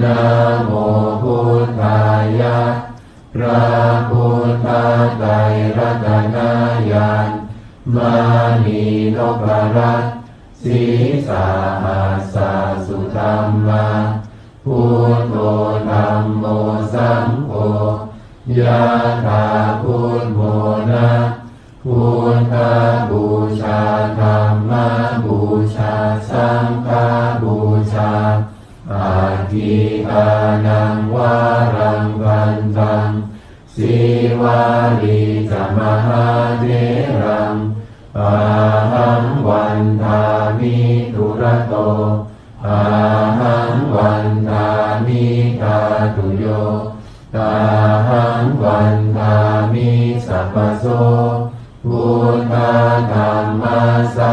นะโมพุทธายะพระพุทธไตรรัตนญาณมานีนพรัตสีสาหัสสะสุธรรมาพุทโธธรรมโมสังโฆยะถาพุทโมนะพุทธบูชาธรรมบูชาสังฆ อาทิอานังวารังวันตังสีวาลีจมหาเทรังอาหังวันทามิทุระโตอาหังวันทามิทาตุโยอาหังวันทามิสัพพโสพุทธธรรมสั